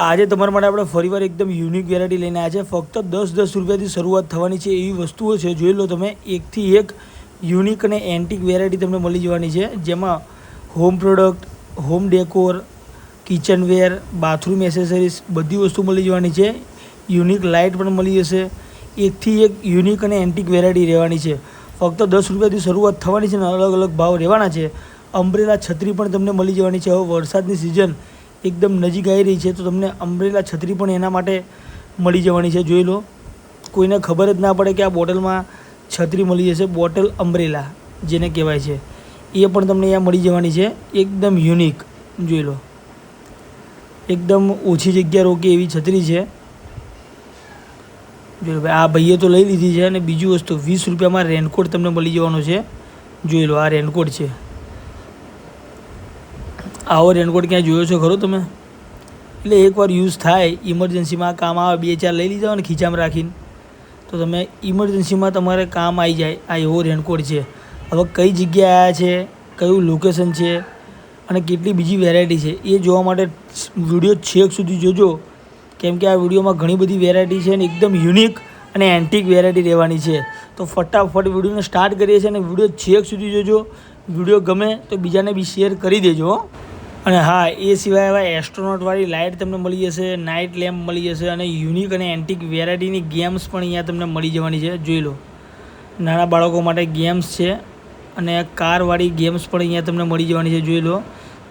આજે તમારા માટે આપણે ફરીવાર એકદમ યુનિક વેરાયટી લઈને આવ્યા છે. ફક્ત દસ દસ રૂપિયાથી શરૂઆત થવાની છે એવી વસ્તુઓ છે. જોઈ લો તમે, એકથી એક યુનિક અને એન્ટિક વેરાયટી તમને મળી જવાની છે. જેમાં home product home decor kitchenware bathroom accessories બધી વસ્તુ મળી જવાની છે. યુનિક લાઇટ પણ મળી જશે. એકથી એક યુનિક અને એન્ટિક વેરાયટી રહેવાની છે. ફક્ત દસ રૂપિયાથી શરૂઆત થવાની છે અને અલગ અલગ ભાવ રહેવાના છે. અમ્બ્રેલા છત્રી પણ તમને મળી જવાની છે. હવે વરસાદની સિઝન એકદમ નજીક આવી રહી છે, તો તમને અમ્બ્રેલા છત્રી પણ એના માટે મળી જવાની છે, જોઈ લો. કોઈને ખબર જ ના પડે કે આ બોટલમાં છત્રી મળી જશે. બોટલ અમ્બ્રેલા જેને કહેવાય છે. એ પણ તમને અહીંયા મળી જવાની છે. એકદમ યુનિક, જોઈ લો. એકદમ ઓછી જગ્યા રોકે એવી છત્રી છે. લો ભાઈ, આ ભાઈએ તો લઈ લીધી છે અને બીજી વસ્તુ, વીસ રૂપિયામાં રેનકોટ તમને મળી જવાનો છે. જોઈ લો, આ રેનકોટ છે. આવો રેનકોટ ક્યાંય જોયો છો ખરો તમે? એટલે એકવાર યુઝ થાય ઇમરજન્સીમાં કામ આવે, બે ચાર લઈ લીધા ને ખીચામાં રાખીને, તો તમે ઇમરજન્સીમાં તમારે કામ આવી જાય, આ એવો રેનકોટ છે. હવે કઈ જગ્યાએ આવ્યા છે, કયું લોકેશન છે, અને કેટલી બીજી વેરાયટી છે, એ જોવા માટે વીડિયો છેક સુધી જોજો. કેમ કે આ વિડીયોમાં ઘણી બધી વેરાયટી છે અને એકદમ યુનિક અને એન્ટિક વેરાયટી રહેવાની છે. તો ફટાફટ વિડીયોને સ્ટાર્ટ કરીએ છીએ અને વીડિયો છેક સુધી જોજો. વીડિયો ગમે તો બીજાને બી શેર કરી દેજો. અને હા, એ સિવાય એવા એસ્ટ્રોનોટવાળી લાઇટ તમને મળી જશે નાઇટ લેમ્પ મળી જશે અને યુનિક અને એન્ટિક વેરાયટીની ગેમ્સ પણ અહીંયા તમને મળી જવાની છે, જોઈ લો. નાના બાળકો માટે ગેમ્સ છે અને કારવાળી ગેમ્સ પણ અહીંયા તમને મળી જવાની છે, જોઈ લો.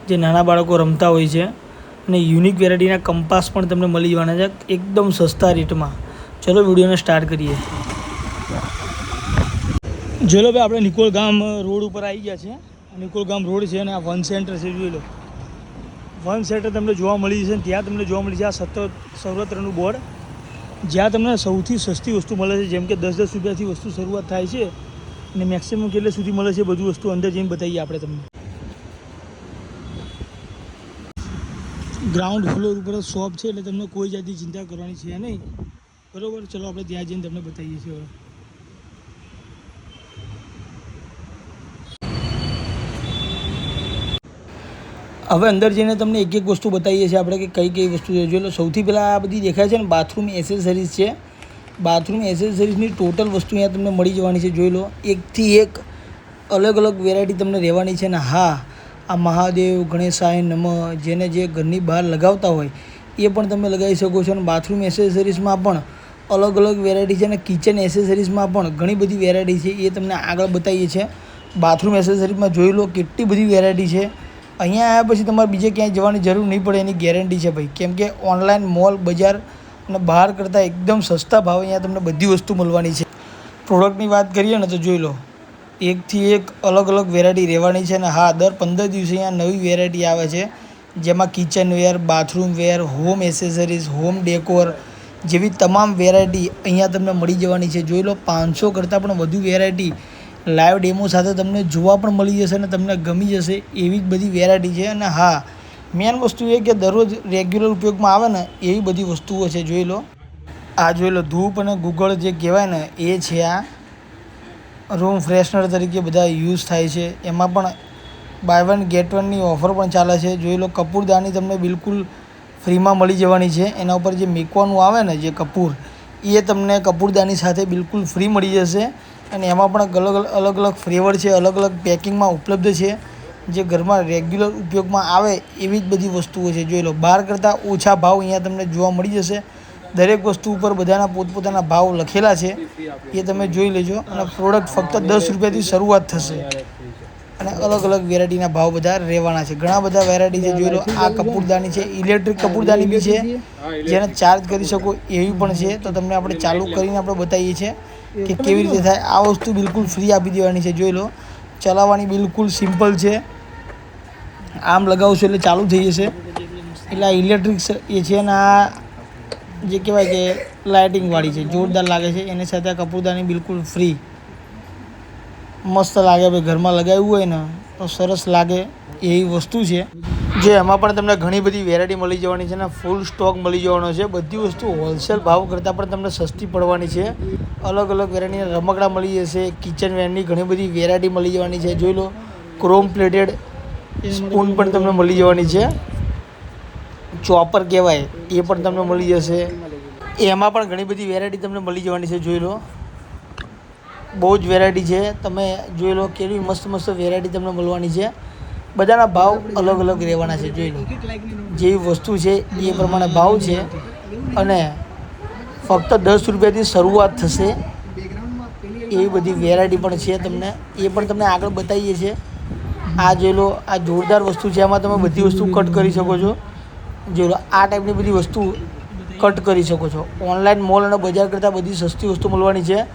જે નાના બાળકો રમતા હોય છે અને યુનિક વેરાયટીના કંપાસ પણ તમને મળી જવાના છે, એકદમ સસ્તા રેટમાં ચલો વિડીયોને સ્ટાર્ટ કરીએ. જોઈ લો ભાઈ, આપણે નિકોલ ગામ રોડ ઉપર આવી ગયા છે નિકોલ ગામ રોડ છે અને આ વન સેન્ટર છે, જોઈ લો. વન સેટર તમને જોવા મળી છે ત્યાં તમને જોવા મળી છે આ સતત સર્વત્રનું બોર્ડ. જ્યાં તમને સૌથી સસ્તી વસ્તુ મળે છે, જેમ કે દસ દસ રૂપિયાથી વસ્તુ શરૂઆત થાય છે અને મેક્સિમમ કેટલે સુધી મળે છે બધું વસ્તુ અંદર જઈને બતાવીએ આપણે તમને. ગ્રાઉન્ડ ફ્લોર ઉપર શોપ છે, એટલે તમને કોઈ જાતની ચિંતા કરવાની છે નહીં. બરોબર? ચલો, આપણે ત્યાં જઈને તમને બતાવીએ છીએ હવે અંદર જઈને તમને એક એક વસ્તુ બતાવીએ છીએ આપણે કે કઈ કઈ વસ્તુ છે જો સૌથી પહેલાં આ બધી દેખાય છે ને બાથરૂમ એસેસરીઝ છે. બાથરૂમ એસેસરીઝની ટોટલ વસ્તુ અહીંયા તમને મળી જવાની છે. જોઈ લો, એકથી એક અલગ અલગ વેરાયટી તમને રહેવાની છે ને, હા, આ મહાદેવ, ગણેશાય નમ, જેને જે ઘરની બહાર લગાવતા હોય, એ પણ તમે લગાવી શકો છો. અને બાથરૂમ એસેસરીઝમાં પણ અલગ અલગ વેરાયટી છે અને કિચન એસેસરીઝમાં પણ ઘણી બધી વેરાયટી છે. એ તમને આગળ બતાવીએ છીએ. બાથરૂમ એસેસરીઝમાં જોઈ લો, કેટલી બધી વેરાયટી છે. અહીંયા આવ્યા પછી તમારે બીજે ક્યાંય જવાની જરૂર નહીં પડે, એની ગેરંટી છે ભાઈ. કેમ કે ઓનલાઈન મોલ બજાર અને બહાર કરતાં એકદમ સસ્તા ભાવે અહીંયા તમને બધી વસ્તુ મળવાની છે. પ્રોડક્ટની વાત કરીએ ને તો જોઈ લો, એકથી એક અલગ અલગ વેરાયટી રહેવાની છે અને હા, દર પંદર દિવસે અહીંયા નવી વેરાયટી આવે છે. જેમાં kitchenware bathroomware home accessories home decor જેવી તમામ વેરાયટી અહીંયા તમને મળી જવાની છે. જોઈ લો, પાંચસો કરતાં પણ વધુ વેરાયટી લાઈવ ડેમો સાથે તમને જોવા પણ મળી જશે અને તમને ગમી જશે એવી જ બધી વેરાયટી છે. અને હા મેન વસ્તુ એ કે દરરોજ રેગ્યુલર ઉપયોગમાં આવે ને એવી બધી વસ્તુઓ છે, જોઈ લો. આ જોઈ લો, ધૂપ અને ગુગળ જે કહેવાય ને એ છે આ. રૂમ ફ્રેશનર તરીકે બધા યુઝ થાય છે. એમાં પણ બાય વન ગેટ વનની ઓફર પણ ચાલે છે. જોઈ લો કપૂરદાની તમને બિલકુલ ફ્રીમાં મળી જવાની છે. એના ઉપર જે મેકવાનું આવે ને, જે કપૂર, એ તમને કપૂરદાની સાથે બિલકુલ ફ્રી મળી જશે. અને એમાં પણ અલગ અલગ અલગ ફ્લેવર છે, અલગ અલગ પેકિંગમાં ઉપલબ્ધ છે. જે ઘરમાં રેગ્યુલર ઉપયોગમાં આવે એવી જ બધી વસ્તુઓ છે. જોઈ લો બહાર કરતાં ઓછા ભાવ અહીંયા તમને જોવા મળી જશે. દરેક વસ્તુ ઉપર બધાના પોતપોતાના ભાવ લખેલા છે. એ તમે જોઈ લેજો. અને પ્રોડક્ટ ફક્ત દસ રૂપિયાથી શરૂઆત થશે. અને અલગ અલગ વેરાયટીના ભાવ બધા રહેવાના છે. ઘણા બધા વેરાયટી છે. જોઈ લો, આ કપૂરદાની છે ઇલેક્ટ્રિક કપૂરદાની બી છે. જેને ચાર્જ કરી શકો એવી પણ છે. તો તમને આપણે ચાલુ કરીને આપણે બતાવીએ છીએ. કે કેવી રીતે થાય? આ વસ્તુ બિલકુલ ફ્રી આપી દેવાની છે. જોઈ લો. ચલાવવાની બિલકુલ સિમ્પલ છે. આમ લગાવશો એટલે ચાલુ થઈ જશે. એટલે આ ઇલેક્ટ્રિક એ છે ને આ જે કહેવાય કે લાઇટિંગવાળી છે. જોરદાર લાગે છે. એની સાથે આ કપૂરદાની બિલકુલ ફ્રી મસ્ત લાગે. ભાઈ ઘરમાં લગાવ્યું હોય ને તો સરસ લાગે એવી વસ્તુ છે. જે એમાં પણ તમને ઘણી બધી વેરાયટી મળી જવાની છે અને ફૂલ સ્ટોક મળી જવાનો છે. બધી વસ્તુ હોલસેલ ભાવ કરતાં પણ તમને સસ્તી પડવાની છે. અલગ અલગ વેરાયટીના રમકડા મળી જશે કિચન વેરની ઘણી બધી વેરાયટી મળી જવાની છે. જોઈ લો ક્રોમ પ્લેટેડ સ્પૂન પણ તમને મળી જવાની છે. ચોપર કહેવાય, એ પણ તમને મળી જશે. એમાં પણ ઘણી બધી વેરાયટી તમને મળી જવાની છે, જોઈ લો. બહુ જ વેરાયટી છે. તમે જોઈ લો, કેવી મસ્ત મસ્ત વેરાયટી તમને મળવાની છે. બધાના ભાવ અલગ અલગ રહેવાના છે, જોઈ લો. જેવી વસ્તુ છે, એ પ્રમાણે ભાવ છે. અને ફક્ત દસ રૂપિયાથી શરૂઆત થશે. એવી બધી વેરાયટી પણ છે તમને. એ પણ તમને આગળ બતાવીએ છીએ. આ જોઈ લો, આ જોરદાર વસ્તુ છે. આમાં તમે બધી વસ્તુ કટ કરી શકો છો. જોઈ લો, આ ટાઈપની બધી વસ્તુ કટ કરી શકો છો. ઓનલાઈન મોલ અને બજાર કરતાં બધી સસ્તી વસ્તુ મળવાની છે.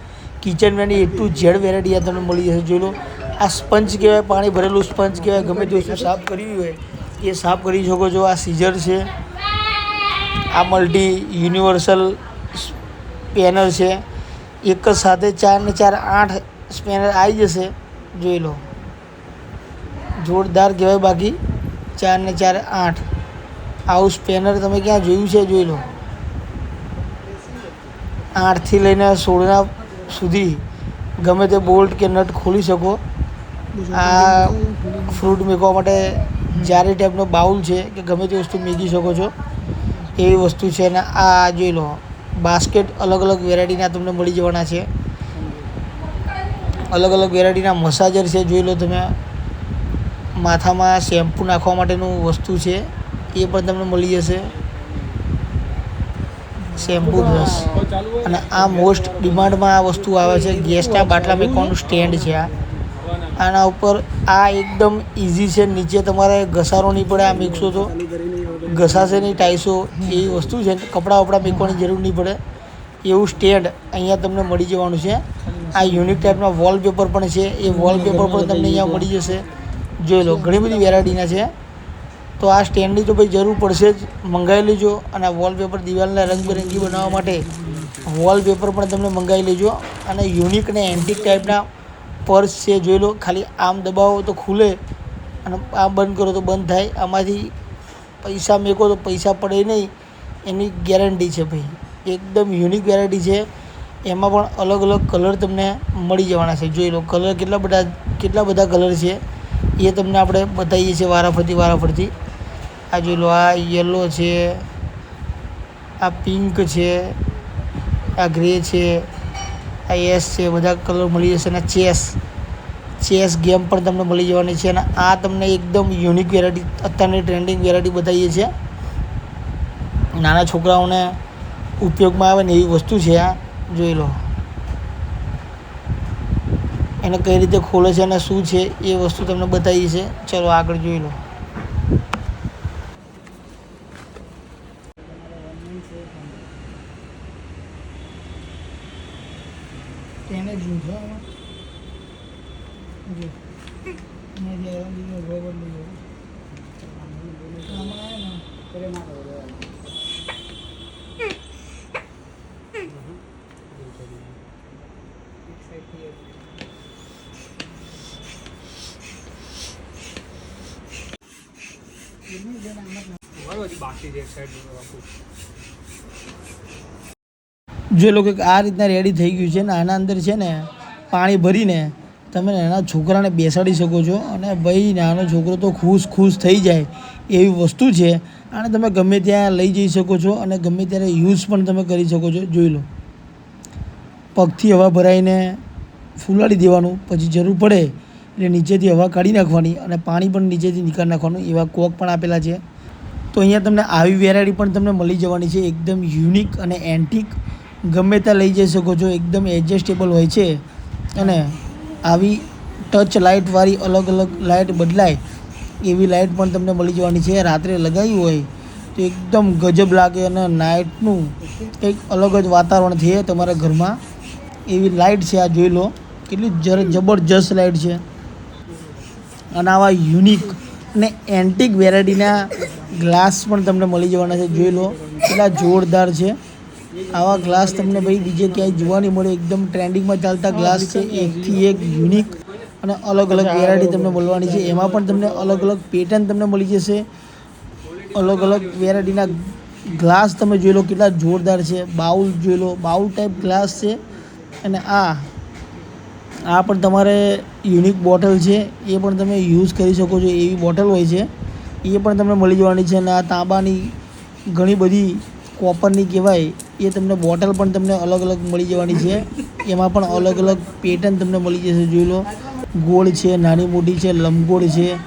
કિચનવેરની એ ટુ ઝેડ વેરાયટી આ તમને મળી જશે, જોઈ લો. આ સ્પંચ કહેવાય, પાણી ભરેલું સ્પંચ કહેવાય, ગમે તે વસ્તુ સાફ કરવી હોય, એ સાફ કરી શકો છો. આ સીઝર છે, આ મલ્ટી યુનિવર્સલ સ્પેનર છે. એક જ સાથે ચાર ને ચાર આઠ સ્પેનર આવી જશે, જોઈ લો. જોરદાર કહેવાય બાકી, ચાર ને ચાર આઠ. આવું સ્પેનર તમે ક્યાં જોયું છે, જોઈ લો. આઠથી લઈને સોળના સુધી ગમે તે બોલ્ટ કે નટ ખોલી શકો. આ ફ્રૂટ મેકવા માટે જ્યારે ટાઈપનો બાઉલ છે કે ગમે તે વસ્તુ મેકી શકો છો. એવી વસ્તુ છે અને આ જોઈ લો બાસ્કેટ અલગ અલગ વેરાયટીના તમને મળી જવાના છે. અલગ અલગ વેરાયટીના મસાજર છે, જોઈ લો તમે. માથામાં શેમ્પૂ નાખવા માટેનું વસ્તુ છે, એ પણ તમને મળી જશે. શેમ્પૂ બ્રશ અને આ મોસ્ટ ડિમાન્ડમાં આ વસ્તુ આવે છે, ગેસના બાટલા મેકવાનું સ્ટેન્ડ છે આ. આના ઉપર આ એકદમ ઇઝી છે. નીચે તમારે ઘસારો નહીં પડે, આ મેકશો તો ઘસાશે નહીં ટાઈસો એવી વસ્તુ છે. કપડાં વપડા મેકવાની જરૂર નહીં પડે. એવું સ્ટેન્ડ અહીંયા તમને મળી જવાનું છે. આ યુનિક ટાઈપના વોલપેપર પણ છે. એ વોલપેપર પણ તમને અહીંયા મળી જશે. જોઈ લો, ઘણી બધી વેરાયટીના છે. તો આ સ્ટેન્ડની તો ભાઈ જરૂર પડશે જ. મંગાવી લેજો અને આ વોલપેપર દિવાલને રંગબેરંગી બનાવવા માટે વોલપેપર પણ તમને મંગાવી લેજો. અને યુનિક અને એન્ટિક ટાઈપના પર્સ છે, જોઈ લો, ખાલી આમ દબાવો તો ખુલે અને આમ બંધ કરો તો બંધ થાય. આમાંથી પૈસા મેકો તો પૈસા પડે નહીં. એની ગેરંટી છે ભાઈ. એકદમ યુનિક વેરાયટી છે. એમાં પણ અલગ અલગ કલર તમને મળી જવાના છે. જોઈ લો, કલર કેટલા બધા કેટલા બધા કલર છે. એ તમને આપણે બતાવીએ છીએ વારાફરતી વારાફરતી. આ જોઈ લો, આ યલો છે, આ પિંક છે, આ ગ્રે છે. આ એસ છે, બધા કલર મળી જશે અને ચેસ. ચેસ ગેમ પણ તમને મળી જવાની છે અને આ તમને એકદમ યુનિક વેરાયટી અત્યારની ટ્રેન્ડિંગ વેરાયટી બતાવીએ છીએ. નાના છોકરાઓને ઉપયોગમાં આવે ને એવી વસ્તુ છે આ, જોઈ લો. એને કઈ રીતે ખોલે છે અને શું છે એ વસ્તુ તમને બતાવી છે ચલો આગળ જોઈ લો. જો લોકો આ રીતના રેડી થઈ ગયું છે ને આના અંદર છે ને પાણી ભરીને તમે નાના છોકરાને બેસાડી શકો છો અને ભાઈ નાનો છોકરો તો ખુશ ખુશ થઈ જાય એવી વસ્તુ છે અને તમે ગમે ત્યાં લઈ જઈ શકો છો અને ગમે ત્યારે યુઝ પણ તમે કરી શકો છો. જોઈ લો. પગથી હવા ભરાઈને ફૂલાડી દેવાનું પછી જરૂર પડે એટલે નીચેથી હવા કાઢી નાખવાની અને પાણી પણ નીચેથી નીકાળી નાખવાનું, એવા કોક પણ આપેલા છે. તો અહીંયા તમને આવી વેરાયટી પણ તમને મળી જવાની છે. એકદમ યુનિક અને એન્ટિક ગમે ત્યાં લઈ જઈ શકો છો. એકદમ એડજસ્ટેબલ હોય છે. અને આવી ટચ લાઇટવાળી અલગ અલગ લાઇટ બદલાય, એવી લાઇટ પણ તમને મળી જવાની છે. રાત્રે લગાવી હોય તો એકદમ ગજબ લાગે અને નાઇટનું એક અલગ જ વાતાવરણ છે તમારા ઘરમાં. એવી લાઇટ છે, આ જોઈ લો. કેટલી જબરજસ્ત લાઇટ છે. અને આવા યુનિક અને એન્ટિક વેરાયટીના ગ્લાસ પણ તમને મળી જવાના છે. જોઈ લો કેટલા જોરદાર છે. આવા ગ્લાસ તમને ભાઈ બીજે ક્યાંય જોવા નહીં મળે. એકદમ ટ્રેન્ડિંગમાં ચાલતા ગ્લાસ છે. એકથી એક યુનિક અને અલગ અલગ વેરાયટી તમને મળવાની છે. એમાં પણ તમને અલગ અલગ પેટર્ન તમને મળી જશે. અલગ અલગ વેરાયટીના ગ્લાસ તમે જોઈ લો કેટલા જોરદાર છે. બાઉલ જોઈ લો બાઉલ ટાઈપ ગ્લાસ છે. અને આ આ પણ તમારે યુનિક બોટલ છે. એ પણ તમે યુઝ કરી શકો છો એવી બોટલ હોય છે. એ પણ તમને મળી જવાની છે અને આ તાંબાની ઘણી બધી કોપરની કહેવાય, એ તમને બોટલ પણ તમને અલગ અલગ મળી જવાની છે. એમાં પણ અલગ અલગ પેટર્ન તમને મળી જશે, જોઈ લો. ગોળ છે, નાની મોટી છે, લંબગોળ છે,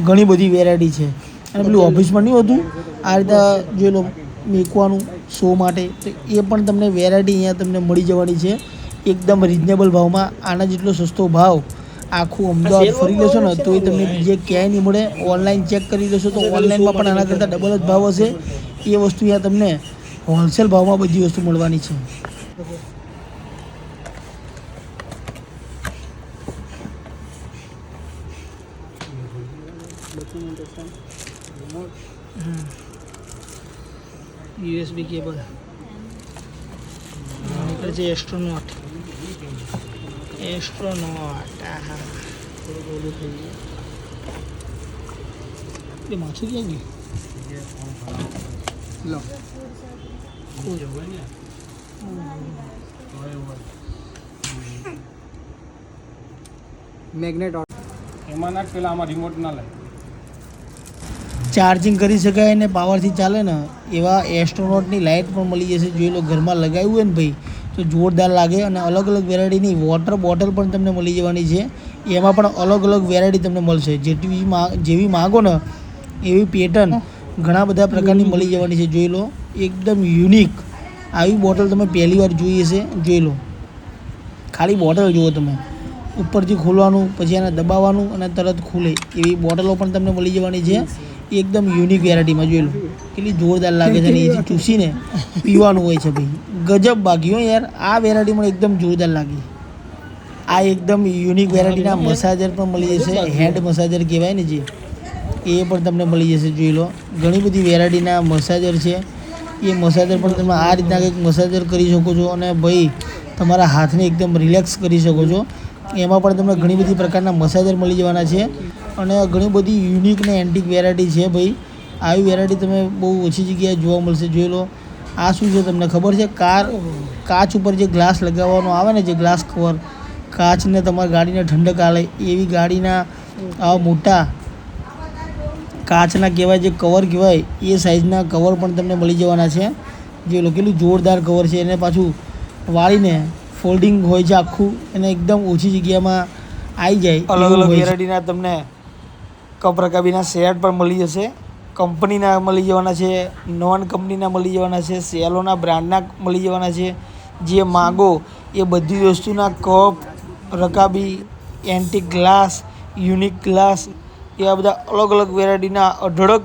ઘણી બધી વેરાયટી છે. અને પેલું ઓફિસમાં નહીં હોતું? આ રીતે જોઈ લો, મેકવાનું શો માટે. તો એ પણ તમને વેરાયટી અહીંયા તમને મળી જવાની છે. એકદમ રિઝનેબલ ભાવમાં આના જેટલો સસ્તો ભાવ આખું અમદાવાદ ફરી લેશો ને તો એ તમને બીજે ક્યાંય નહીં મળે. ઓનલાઈન ચેક કરી લેશો તો ઓનલાઈનમાં પણ આના કરતાં ડબલ જ ભાવ હશે. એ વસ્તુ અહીંયા તમને હોલસેલ ભાવમાં બધી વસ્તુ મળવાની છે. યુએસબી કેબલ નીકળે છે એસ્ટ્રોનોટ એસ્ટ્રોનોટ આહા. થોડું ઓલું થઈ ગયું એ માછું ક્યાં ગયું લો. મેગ્નેટ એમાં પેલા આમાં રિમોટ ના લાગે ચાર્જિંગ કરી શકાય અને પાવરથી ચાલે ને એવા એસ્ટ્રોનોટની લાઇટ પણ મળી જશે જોઈ લો ઘરમાં લગાવ્યું હોય ને ભાઈ તો જોરદાર લાગે અને અલગ અલગ વેરાયટીની વોટર બોટલ પણ તમને મળી જવાની છે. એમાં પણ અલગ અલગ વેરાયટી તમને મળશે. જેટલી જેવી માગો ને એવી પેટર્ન ઘણા બધા પ્રકારની મળી જવાની છે. જોઈ લો, એકદમ યુનિક આવી બોટલ તમે પહેલી વાર જોઈ હશે. જોઈ લો. ખાલી બોટલ જુઓ તમે. ઉપરથી ખોલવાનું, પછી એને દબાવવાનું અને તરત ખુલે. એવી બોટલો પણ તમને મળી જવાની છે. એકદમ યુનિક વેરાયટીમાં જોઈ લો કેટલી જોરદાર લાગે છે અને એથી ચૂસીને પીવાનું હોય છે ભાઈ. ગજબ બાકી હો યાર. આ વેરાયટી મને એકદમ જોરદાર લાગી. આ એકદમ યુનિક વેરાયટીના મસાજર પણ મળી જશે. હેન્ડ મસાજર કહેવાય ને જે, એ પણ તમને મળી જશે જોઈ લો. ઘણી બધી વેરાયટીના મસાજર છે. એ મસાજર પણ તમે આ રીતના કંઈક મસાજર કરી શકો છો અને ભાઈ, તમારા હાથને એકદમ રિલેક્સ કરી શકો છો. એમાં પણ તમને ઘણી બધી પ્રકારના મસાજર મળી જવાના છે. અને ઘણી બધી યુનિક ને એન્ટિક વેરાયટી છે ભાઈ. આવી વેરાયટી તમે બહુ ઓછી જગ્યાએ જોવા મળશે જોઈ લો. આ શું છે તમને ખબર છે? કાર કાચ ઉપર જે ગ્લાસ લગાવવાનો આવે ને જે ગ્લાસ કવર કાચને તમારી ગાડીને ઠંડક આલે એવી ગાડીના આવા મોટા કાચના કહેવાય જે કવર કહેવાય એ સાઇઝના કવર પણ તમને મળી જવાના છે. જે લો કેટલું જોરદાર કવર છે. એને પાછું વાળીને ફોલ્ડિંગ હોય છે આખું અને એકદમ ઓછી જગ્યામાં આવી જાય અલગ અલગ વેરાયટીના તમને કપ રકાબીના શેર પણ મળી જશે. કંપનીના મળી જવાના છે, નોન કંપનીના મળી જવાના છે, સેલોના બ્રાન્ડના મળી જવાના છે. જે માગો એ બધી વસ્તુના કપ, રકાબી, એન્ટિક ગ્લાસ, યુનિક ગ્લાસ એવા બધા અલગ અલગ વેરાયટીના અઢળક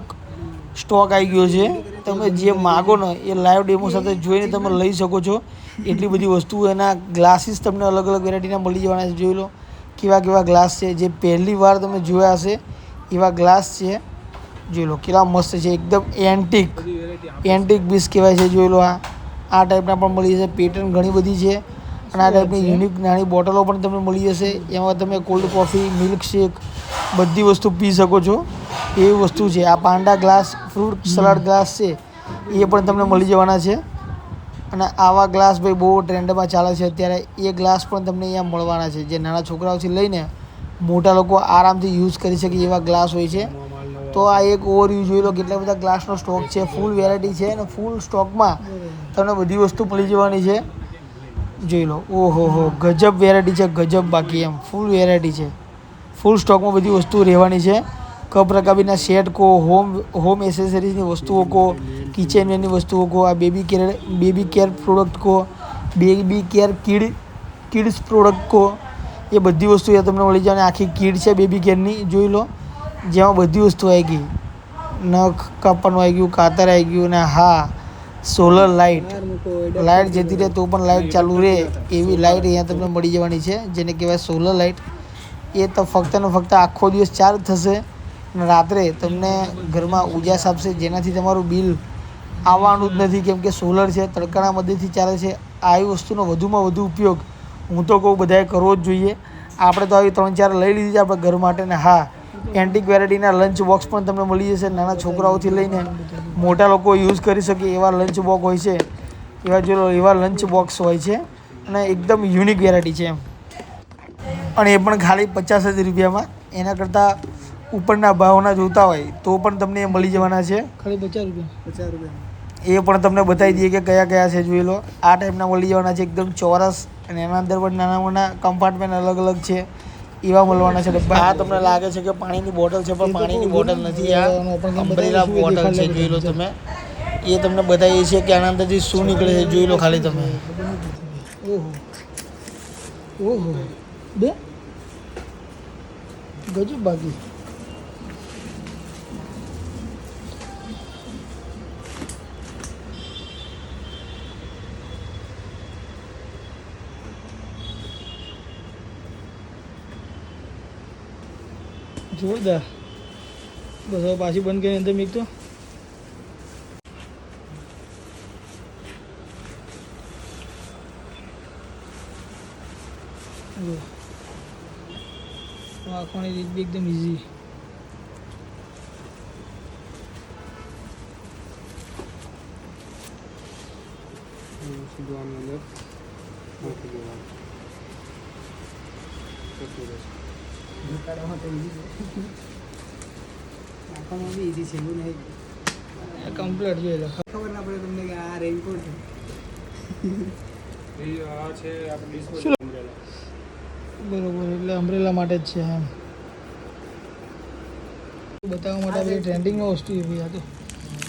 સ્ટોક આવી ગયો છે. તમે જે માગો ને એ લાઈવ ડેમો સાથે જોઈને તમે લઈ શકો છો. એટલી બધી વસ્તુઓ એના ગ્લાસીસ તમને અલગ અલગ વેરાયટીના મળી જવાના છે. જોઈ લો, કેવા કેવા ગ્લાસ છે. જે પહેલી વાર તમે જોયા હશે એવા ગ્લાસ છે. જોઈ લો કેટલા મસ્ત છે એકદમ એન્ટિક એન્ટિક પીસ કહેવાય છે જોઈ લો આ. આ ટાઈપના પણ મળી જશે. પેટર્ન ઘણી બધી છે. અને આ ટાઈપની યુનિક નાની બોટલો પણ તમને મળી જશે. એમાં તમે કોલ્ડ કોફી મિલ્કશેક બધી વસ્તુ પી શકો છો. એવી વસ્તુ છે. આ panda glass fruit salad glass છે. એ પણ તમને મળી જવાના છે. અને આવા ગ્લાસ ભાઈ બહુ ટ્રેન્ડમાં ચાલે છે. અત્યારે એ ગ્લાસ પણ તમને અહીંયા મળવાના છે. જે નાના છોકરાઓથી લઈને મોટા લોકો આરામથી યુઝ કરી શકે એવા ગ્લાસ હોય છે. તો આ એક ઓવરવ્યૂ જોઈ લો, કેટલા બધા ગ્લાસનો સ્ટોક છે. ફૂલ વેરાયટી છે અને ફૂલ સ્ટોકમાં તમને બધી વસ્તુ મળી જવાની છે. જોઈ લો. ઓહો હો, ગજબ વેરાયટી છે, ગજબ બાકી એમ. ફૂલ વેરાયટી છે. ફૂલ સ્ટોકમાં બધી વસ્તુઓ રહેવાની છે. કપ રકાબીના સેટ કહો હોમ હોમ એસેસરીઝની વસ્તુઓ કહો કિચનવેરની વસ્તુઓ કહો આ baby care baby care product કહો baby care kid kids product કહો એ બધી વસ્તુ એ તમને મળી જાય આખી કીડ છે બેબી કેરની જોઈ લો. જેમાં બધી વસ્તુ આવી ગઈ. નખ કાપવાનું આવી ગયું, કાતર આવી ગયું ને હા સોલર લાઇટ લાઇટ જતી રહે તો પણ લાઇટ ચાલુ રહે. એવી લાઇટ અહીંયા તમને મળી જવાની છે, જેને કહેવાય સોલર લાઇટ એ તો ફક્ત ને ફક્ત આખો દિવસ ચાર્જ થશે અને રાત્રે તમને ઘરમાં ઉજાસ આપશે. જેનાથી તમારું બિલ આવવાનું જ નથી. કેમ કે સોલર છે, તડકાના મદદથી ચાલે છે. આવી વસ્તુનો વધુમાં વધુ ઉપયોગ હું તો કહું બધાએ કરવો જ જોઈએ. આપણે તો આવી ત્રણ ચાર લઈ લીધી છે આપણે ઘર માટે ને હા એન્ટિક વેરાયટીના લંચ બોક્સ પણ તમને મળી જશે નાના છોકરાઓથી લઈને મોટા લોકો યુઝ કરી શકે એવા લંચ બોક્સ હોય છે. એવા જો એવા લંચ બોક્સ હોય છે અને એકદમ યુનિક વેરાયટી છે એમ. અને એ પણ ખાલી પચાસ જ રૂપિયામાં. એના કરતાં ઉપરના ભાવના જોતા હોય તો પણ તમને એ મળી જવાના છે. ખાલી પચાસ રૂપિયા. પચાસ રૂપિયા. એ પણ તમને બતાવી દઈએ કે કયા કયા છે જોઈ લો. આ ટાઈપના મળી જવાના છે. એકદમ ચોરસ અને એના અંદર પણ નાના નાના કમ્પાર્ટમેન્ટ અલગ અલગ છે. એવા મળવાના છે. ડબ્બા આ તમને લાગે છે કે પાણીની બોટલ છે પણ પાણીની બોટલ નથી આ. અમ્બ્રેલા બોટલ છે જોઈ લો તમે. એ તમને બધા એ છે કે આના અંદરથી શું નીકળે છે જોઈ લો ખાલી તમે. ઓહો. ઓહો. બે? ગજબ બાકી. જોરદાર. બસ હવે પાછી બંધ કરીને અંદર મીકતો તો રાખવાની રીત બી એકદમ ઇઝી સીધું આની અંદર નાખી દેવાનું જતું રહેશે. નાખવામાં બી ઈઝી છે એવું નહીં કમ્પ્લીટ જોઈ લો ખબર ના પડે તમને કે આ રેનકોટ છે એ આ છે આપણે શું? Disposal umbrella. બરોબર એટલે અમ્બ્રેલા માટે જ છે એમ બતાવવા માટે આપણી ટ્રેન્ડિંગમાં વસ્તુ છે ભાઈ આ તો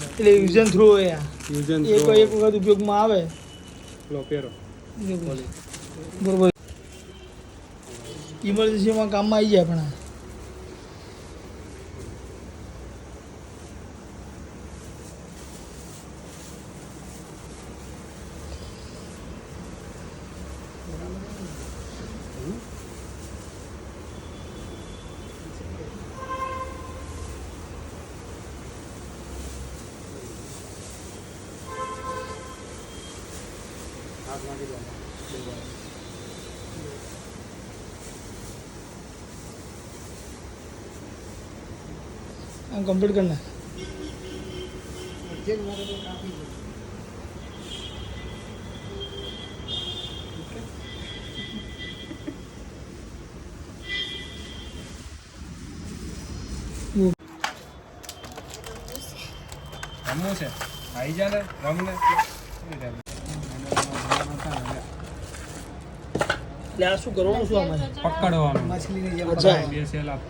એટલે યુઝ એન્ડ થ્રો એ આ Use and એક throw. એક વખત ઉપયોગમાં આવે લો, પહેરો. જો ભાઈ. બરોબર ઇમરજન્સીમાં કામમાં આવી જાય પણ આ. હાથ નાખી દેવાનો. ડબ્બામાં. આમ કમ્પ્લીટ કરી નાખ. અર્જન્ટ મારે તો રમવું છે આવી જા ને રમને. એટલે આ શું કરવાનું શું આમાં? પકડવાનું. મછલીની જેમ અચ્છા. બે સેલ. આપ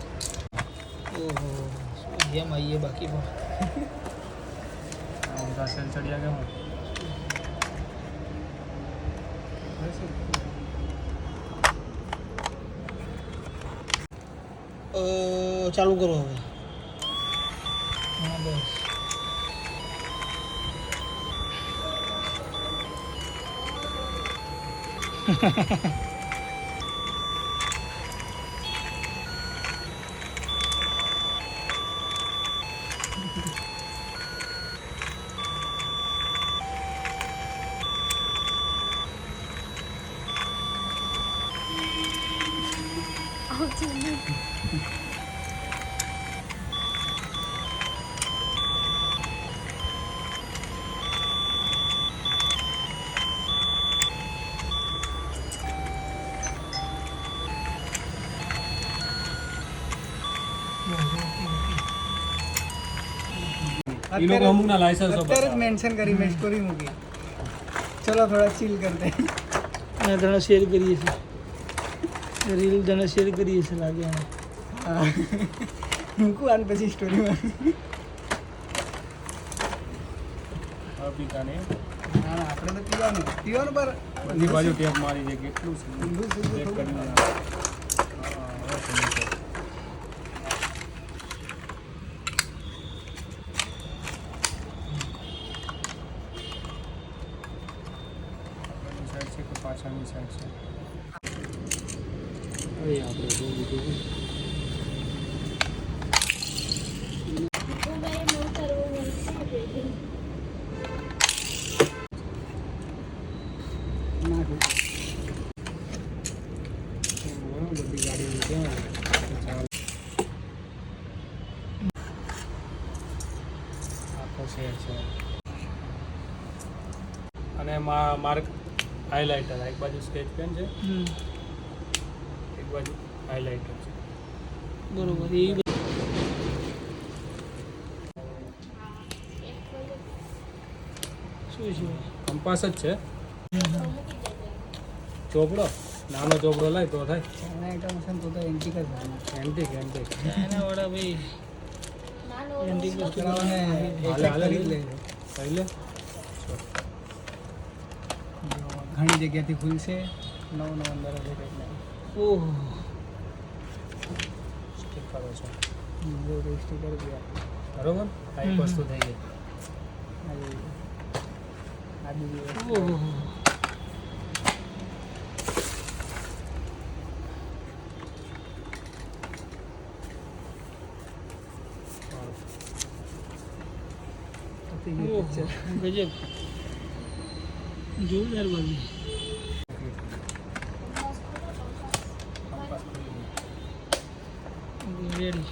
ઓહો. ગેમ આવીએ બાકી પણ. બધા સેલ ચડ્યા ગયા હોય ચાલુ કરો હવે. હા બસ. એ લોકો અમુકના લાયસન્સ અત્યારે જ મેન્શન કરી મેં સ્ટોરી મૂકી. ચલો થોડા ચીલ કરતે. અને તને શેર કરીએ છીએ. રીલ જણા શેર કરીએ છીએ લાગે. હા. મૂકું આને પછી સ્ટોરીમાં પીતા ને ના ના આપણે તો પીવાનું. પીવાનું પર. બધી બાજુ ટેપ મારી છે કેટલું ચેક કરીને ના. હા, હવે સમજી ગયો. આગળની સાઈડ છે કે પાછળની સાઈડ છે હવે આપણે જોઈ લીધું નાખું બધી ગાડી ચાલે આખો શેર છે અને મા- માર્ક હાઇલાઇટર એક બાજુ સ્કેચ પેન છે. એક બાજુ હાઇલાઇટર છે. બરોબર એ શું છે? કંપાસ જ છે. ચોપડો? નાનો ચોપડો લાય તો થાય. તો તો એન્ટિક જ એન્ટિક એન્ટિક એના વાળા ભાઈ. એન્ટિક હાલે, હાલે, લઈ લે. ઘણી જગ્યાથી ખુલશે નવો નવો અંદર હશે એટલે ઓહ સ્ટીકરો છે સ્ટીકર બી બરોબર આ એક હમ. વસ્તુ થઈ ગઈ આવી આ બીજી વસ્તુ. ઓહ પતી ગયું picture. ગજબ જોરદાર બાજુ કંપાસ ખુલી ગયું. રેડી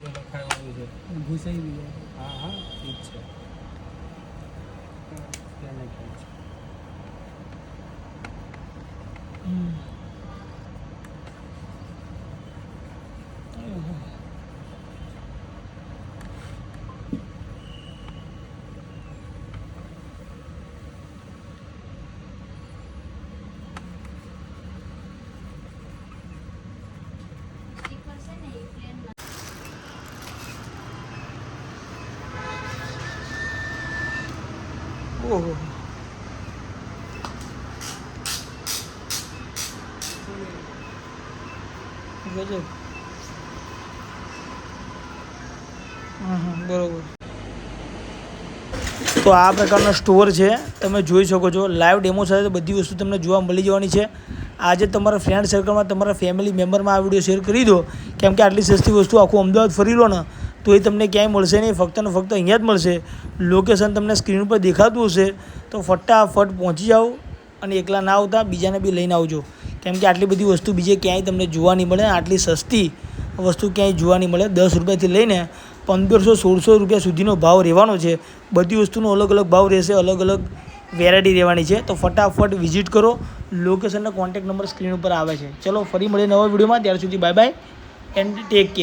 જો લખાયેલું છે ઘૂસાઈ બી જાય હા હા ઠીક છે તેને કેમ છે હમ. ઓહો. ઓહો ગજબ. હા હા બરોબર. તો આ પ્રકારનો સ્ટોર છે, તમે જોઈ શકો છો. લાઈવ ડેમો સાથે બધી વસ્તુ તમને જોવા મળી જવાની છે. આજે તમારા ફ્રેન્ડ સર્કલમાં તમારા ફેમિલી મેમ્બરમાં આ વીડિયો શેર કરી દો. કેમ કે આટલી સસ્તી વસ્તુ આખું અમદાવાદ ફરી લો ને તો એ તમને ક્યાંય મળશે નહીં, ફક્ત ને ફક્ત અહીંયા જ મળશે. લોકેશન તમને સ્ક્રીન ઉપર દેખાતું હશે, તો ફટાફટ પહોંચી જાઓ અને એકલા ના આવતા, બીજાને બી લઈને આવજો. કેમ કે આટલી બધી વસ્તુ બીજે ક્યાંય તમને જોવા નહીં મળે, આટલી સસ્તી વસ્તુ ક્યાંય જોવા નહીં મળે. દસ રૂપિયાથી લઈને પંદરસો, સોળસો રૂપિયા સુધીનો ભાવ રહેવાનો છે. બધી વસ્તુનો અલગ અલગ ભાવ રહેશે, અલગ અલગ વેરાયટી રહેવાની છે. તો ફટાફટ વિઝિટ કરો. લોકેશનનો કોન્ટેક્ટ નંબર સ્ક્રીન ઉપર આવે છે. ચલો, ફરી મળીએ નવા વિડીયોમાં. ત્યાર સુધી bye bye and take care